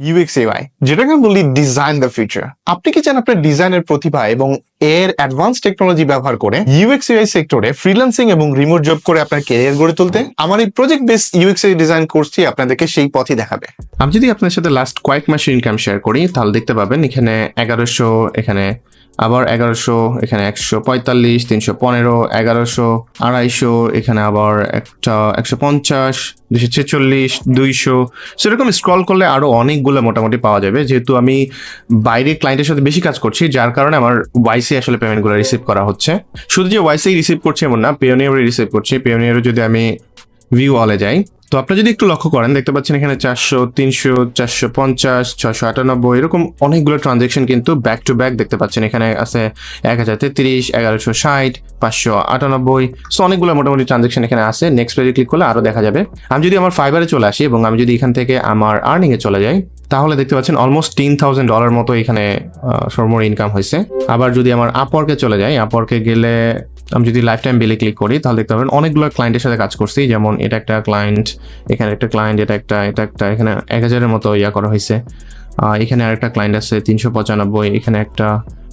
UX AI যেটাকে বলি design the future আপনি কি চান আপনার ডিজাইনের প্রতিভা এবং এর অ্যাডভান্স টেকনোলজি ব্যবহার করে ইউএক্স সেক্টরে ফ্রিল্যান্সিং এবং রিমোট জব করে আপনার ক্যারিয়ার গড়ে তুলতে? আমার এই প্রজেক্ট বেস ইউএক্স ডিজাইন কোর্সটি আপনাদেরকে সেই পথই দেখাবে। আমি যদি আপনার সাথে লাস্ট কয়েক মাসের ইনকাম শেয়ার করি, তাহলে দেখতে পাবেন এখানে এগারোশো, এখানে আবার এগারোশো, এখানে একশো পঁয়তাল্লিশ, তিনশো পনেরো, এগারোশো, আড়াইশো, এখানে আবার একটা একশো পঞ্চাশ দুশো ছেচল্লিশ, দুইশো। সেরকম স্ক্রল করলে আরও অনেকগুলো মোটামুটি পাওয়া যাবে। যেহেতু আমি বাইরে ক্লায়েন্টের সাথে বেশি কাজ করছি, যার কারণে আমার ওয়াইসি আসলে পেমেন্টগুলো রিসিভ করা হচ্ছে। শুধু যে ওয়াইসি রিসিভ করছে এমন না পেওনিয়ারও রিসিভ করছি। পেওনিয়ারও যদি আমি ভিউ অলে যাই তো আপনারা যদি একটু লক্ষ্য করেন, দেখতে পাচ্ছেন এখানে চারশো, তিনশো, চারশো পঞ্চাশ ছশো আটানব্বই, এরকম অনেকগুলো ট্রানজেকশন কিন্তু ব্যাক টু ব্যাক দেখতে পাচ্ছেন। এখানে আছে এক হাজার তেত্রিশ, এগারোশো ষাট, পাঁচশো আটানব্বই। সো অনেকগুলো মোটামুটি ট্রানজেকশন এখানে আছে। নেক্সট পেজে ক্লিক করলে আরও দেখা যাবে। আমি যদি আমার ফাইবারে চলে আসি এবং আমি যদি এখান থেকে আমার আর্নিংয়ে চলে যাই, তাহলে দেখতে পাচ্ছেন অলমোস্ট তিন থাউজেন্ড ডলার মতো এখানে সর্বমোট ইনকাম হয়েছে। আবার যদি আমার আপওয়ার্কে চলে যাই আপওয়ার্কে গেলে আমি যদি লাইফ টাইম বিলে ক্লিক করি, তাহলে দেখতে পাবেন অনেকগুলো ক্লায়েন্টের সাথে কাজ করছি। যেমন এটা একটা ক্লায়েন্ট এখানে একটা ক্লায়েন্ট এটা একটা এটা একটা, এখানে এক হাজারের মতো ইয়া করা হয়েছে। এখানে আরেকটা ক্লায়েন্ট আছে, তিনশো পঁচানব্বই, এখানে একটা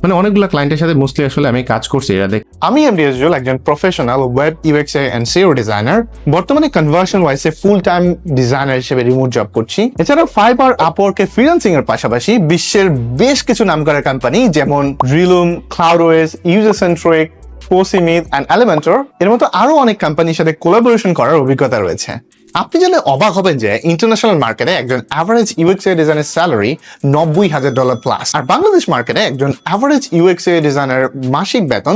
মানে অনেকগুলো ক্লায়েন্টের সাথে মোস্টলি আসলে আমি কাজ করছি। এটা দেখ আমি এমডি আজরুল একজন professional web UX and SEO designer বর্তমানে কনভার্সন ওয়াইসে ফুল টাইম ডিজাইনার হিসেবে রিমোট জব করছি। এছাড়া ফাইবার আপওয়ার্কে ফ্রিল্যান্সিং এর পাশাপাশি বিশ্বের বেশ কিছু নামকরা কোম্পানি যেমন রিলুম ক্লাউডওয়েস ইউজার সেন্ট্রিক পোসিমিদ অ্যান্ড এলিমেন্টর এর মতো আরও অনেক কোম্পানির সাথে কোলাবোরেশন করার অভিজ্ঞতা রয়েছে। আপনি জানলে অবাক হবেন যে ইন্টারন্যাশনাল মার্কেটে একজন অ্যাভারেজ ইউএক্স ডিজাইনের স্যালারি নব্বই হাজার ডলার প্লাস আর বাংলাদেশ মার্কেটে একজন অ্যাভারেজ ইউএক্স ডিজাইনার মাসিক বেতন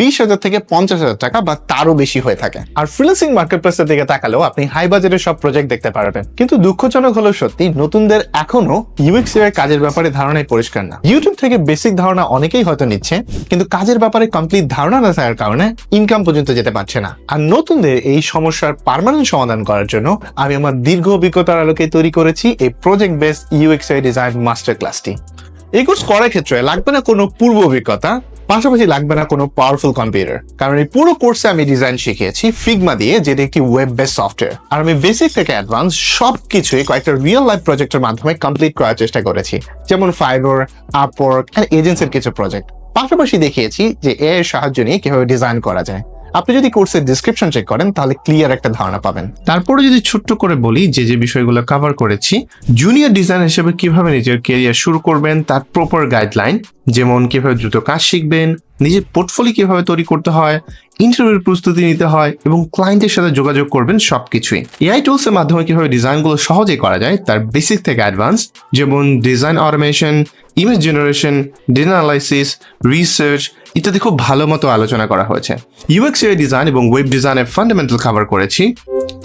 বিশ হাজার থেকে পঞ্চাশ হাজার টাকা বা তারও বেশি হয়ে থাকে। আর ফ্রিল্যান্সিং মার্কেট প্লেসের দিকে তাকালেও আপনি হাই বাজেটের সব প্রজেক্ট দেখতে পারবেন। কিন্তু দুঃখজনক হলো সত্যি নতুনদের এখনও ইউএক্স এর কাজের ব্যাপারে ধারণাই পরিষ্কার না। ইউটিউব থেকে বেসিক ধারণা অনেকেই হয়তো নিচ্ছে, কিন্তু কাজের ব্যাপারে কমপ্লিট ধারণা না থাকার কারণে ইনকাম পর্যন্ত যেতে পারছে না। আর নতুনদের এই সমস্যার পার্মানেন্ট সমাধান করার জন্য আমি আমার দীর্ঘ অভিজ্ঞতার আলোকে তৈরি করেছি এই project base UX design master ক্লাসটি এই কোর্স করার ক্ষেত্রে লাগবে না কোনো পূর্ব অভিজ্ঞতা, পাশাপাশি লাগবে না কোনো পাওয়ারফুল কম্পিউটার কারণ এই পুরো কোর্সে আমি ডিজাইন শিখিয়েছি ফিগমা দিয়ে, যেটা একটি ওয়েব বেস সফটওয়্যার আর আমি বেসিক থেকে অ্যাডভান্স সব কিছুই কয়েকটা রিয়েল লাইফ প্রজেক্টের মাধ্যমে কমপ্লিট করার চেষ্টা করেছি। যেমন ফাইবার আপওয়ার্ক অ্যান্ড এজেন্সির কিছু প্রজেক্ট পাশাপাশি দেখিয়েছি যে এর সাহায্য নিয়ে কীভাবে ডিজাইন করা যায়। আপনি যদি কোর্সের ডিসক্রিপশন চেক করেন, তাহলে ক্লিয়ার একটা ধারণা পাবেন। তারপরে যদি ছোট্ট করে বলি যে যে বিষয়গুলো কভার করেছি জুনিয়র ডিজাইন হিসেবে কীভাবে নিজের কেরিয়ার শুরু করবেন, তার প্রপার গাইডলাইন যেমন কীভাবে দ্রুত কাজ শিখবেন, নিজের পোর্টফোলিও কীভাবে তৈরি করতে হয় ইন্টারভিউর প্রস্তুতি নিতে হয়, এবং ক্লায়েন্টের সাথে যোগাযোগ করবেন সবকিছুই। এআই টুলস এর মাধ্যমে কীভাবে ডিজাইনগুলো সহজে করা যায়, তার বেসিক থেকে অ্যাডভান্স যেমন design automation image generation data analysis research ইত্যাদি খুব ভালো মতো আলোচনা করা হয়েছে। ইউএক্স ডিজাইন এবং ওয়েব ডিজাইনের ফান্ডামেন্টাল কভার করেছি।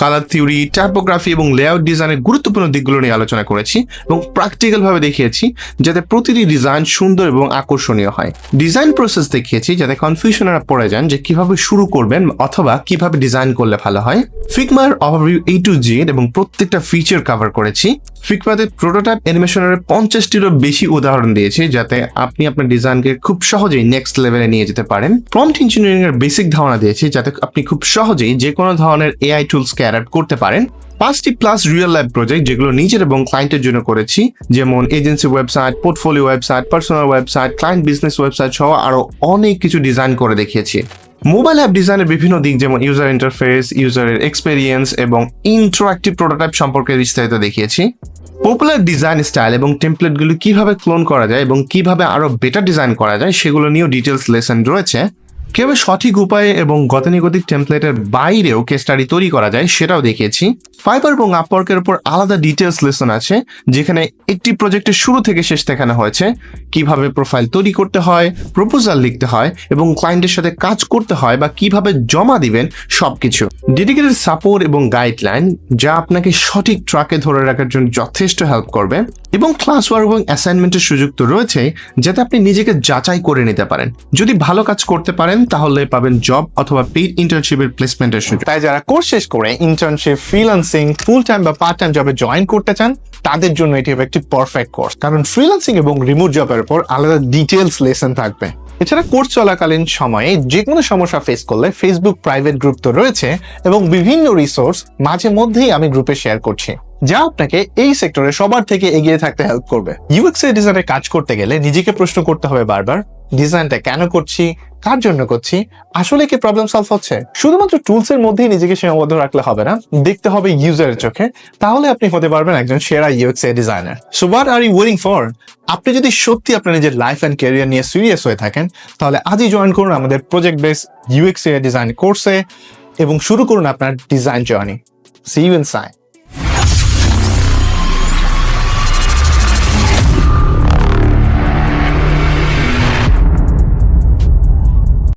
কালার থিওরি টাইপোগ্রাফি এবং লেআউট ডিজাইনের গুরুত্বপূর্ণ দিকগুলো নিয়ে আলোচনা করেছি এবং প্র্যাকটিক্যাল ভাবে দেখিয়েছি যাতে প্রতিটি ডিজাইন সুন্দর এবং আকর্ষণীয় হয়। ডিজাইন প্রসেস দেখিয়েছি যাতে কনফিউশনারা পড়ে যান যে কীভাবে শুরু করবেন অথবা কীভাবে ডিজাইন করলে ভালো হয়। ফিকমার ওভারভিউ এই টু জেড এবং প্রত্যেকটা ফিচার কভার করেছি। ফিগমাতে প্রোটোটাইপ অ্যানিমেশনের পঞ্চাশটিরও বেশি উদাহরণ দিয়েছি যাতে আপনি আপনার ডিজাইনকে খুব সহজেই নেক্সট লেভেলে নিয়ে যেতে পারেন। প্রম্পট ইঞ্জিনিয়ারিং এর বেসিক ধারণা দিয়েছি যাতে আপনি খুব সহজেই যে কোনো ধরনের এআই টুলসকে অ্যাডাপ্ট করতে পারেন। পাঁচটি প্লাস রিয়েল লাইফ প্রজেক্ট যেগুলো নিজের এবং ক্লায়েন্টের জন্য করেছি, যেমন agency website portfolio website personal website client business website সহ আরও অনেক কিছু ডিজাইন করে দেখিয়েছি। মোবাইল অ্যাপ ডিজাইনের বিভিন্ন দিক যেমন ইউজার ইন্টারফেস ইউজারের এক্সপেরিয়েন্স এবং ইন্টারাক্টিভ প্রোটোটাইপ সম্পর্কে বিস্তারিত দেখিয়েছি। পপুলার ডিজাইন স্টাইল এবং টেমপ্লেটগুলো কীভাবে ক্লোন করা যায় এবং কীভাবে আরও বেটার ডিজাইন করা যায় সেগুলো নিয়েও ডিটেলস লেসন রয়েছে। কীভাবে সঠিক উপায়ে এবং গতানুগতিক টেমপ্লেটের বাইরেও কেস স্টাডি তৈরি করা যায় সেটাও দেখিয়েছি। ফাইবার এবং আপওয়ার্কের উপর আলাদা ডিটেলস লেসন আছে, যেখানে একটি প্রজেক্টের শুরু থেকে শেষ দেখানো হয়েছে। কীভাবে প্রোফাইল তৈরি করতে হয় প্রপোজাল লিখতে হয় এবং ক্লায়েন্টের সাথে কাজ করতে হয় বা কীভাবে জমা দিবেন, সবকিছু। ডেডিকেটেড সাপোর্ট এবং গাইডলাইন যা আপনাকে সঠিক ট্রাকে ধরে রাখার জন্য যথেষ্ট হেল্প করবে। এবং ক্লাস ওয়ার্ক এবং অ্যাসাইনমেন্টের সুযোগ তো রয়েছে যাতে আপনি নিজেকে যাচাই করে নিতে পারেন। যদি ভালো কাজ করতে পারেন তাহলে পাবেন জব অথবা পেইড ইন্টার্নশিপের প্লেসমেন্টের সুযোগ। তাই যারা কোর্স শেষ করে ইন্টার্নশিপ ফ্রিল্যান্সিং ফুল টাইম বা পার্ট টাইম জবে জয়েন করতে চান, তাদের জন্য এটি হবে একটি পারফেক্ট কোর্স কারণ ফ্রিল্যান্সিং এবং রিমোট জবের উপর আলাদা ডিটেলস লেসন থাকবে। এছাড়া কোর্স চলাকালীন সময়ে যে কোনো সমস্যা ফেস করলে ফেসবুক প্রাইভেট গ্রুপ তো রয়েছে এবং বিভিন্ন রিসোর্স মাঝে মধ্যেই আমি গ্রুপে শেয়ার করছি, যা আপনাকে এই সেক্টরে সবার থেকে এগিয়ে থাকতে হেল্প করবে। ইউএক্স এর ডিজাইনে কাজ করতে গেলে নিজেকে প্রশ্ন করতে হবে বারবার ডিজাইনটা কেন করছি কার জন্য করছি? আসলে কি প্রবলেম সলভ হচ্ছে? শুধুমাত্র টুলস এর মধ্যেই নিজেকে সীমাবদ্ধ রাখলে হবে না, দেখতে হবে ইউজারের চোখে। তাহলে আপনি হতে পারবেন একজন সেরা ইউএক্স এর designer so what are you waiting for আপনি যদি সত্যি আপনার নিজের লাইফ অ্যান্ড ক্যারিয়ার নিয়ে সিরিয়াস হয়ে থাকেন, তাহলে আজই জয়েন করুন আমাদের প্রজেক্ট বেস ইউএক্স এর ডিজাইন কোর্সে এবং শুরু করুন আপনার design journey see you inside